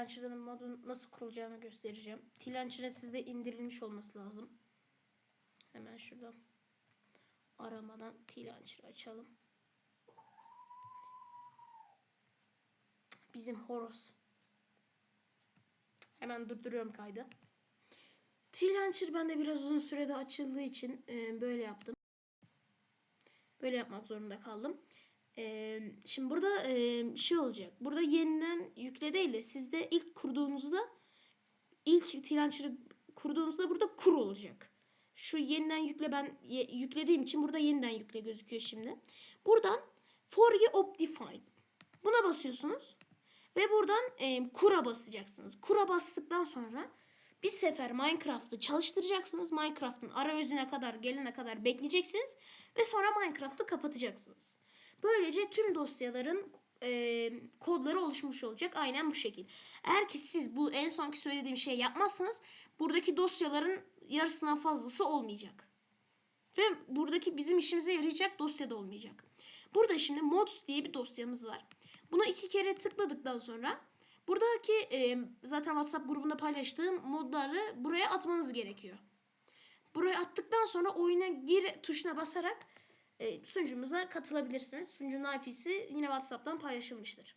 T-Launcher'ın modun nasıl kurulacağını göstereceğim. T-Launcher'ın sizde indirilmiş olması lazım. Hemen şuradan aramadan T-Launcher'ı açalım. Bizim Horos. Hemen durduruyorum kaydı. T-Launcher bende biraz uzun sürede açıldığı için e, böyle yaptım. Böyle yapmak zorunda kaldım. E, şimdi burada e, şey olacak. Burada yeniden yükle değil de sizde ilk kurduğunuzda ilk T-Launcher'ı kurduğunuzda burada kur olacak. Şu yeniden yükle ben ye- yüklediğim için burada yeniden yükle gözüküyor şimdi. Buradan Forge Optifine. Buna basıyorsunuz. Ve buradan e, kura basacaksınız. Kura bastıktan sonra bir sefer Minecraft'ı çalıştıracaksınız. Minecraft'ın arayüzüne kadar gelene kadar bekleyeceksiniz. Ve sonra Minecraft'ı kapatacaksınız. Böylece tüm dosyaların e, kodları oluşmuş olacak. Aynen bu şekil. Eğer ki siz bu en sonki söylediğim şey yapmazsanız buradaki dosyaların yarısından fazlası olmayacak. Ve buradaki bizim işimize yarayacak dosya da olmayacak. Burada şimdi mods diye bir dosyamız var. Buna iki kere tıkladıktan sonra buradaki e, zaten WhatsApp grubunda paylaştığım modları buraya atmanız gerekiyor. Buraya attıktan sonra oyuna gir tuşuna basarak sunucumuza katılabilirsiniz. Sunucunun IP'si yine WhatsApp'tan paylaşılmıştır.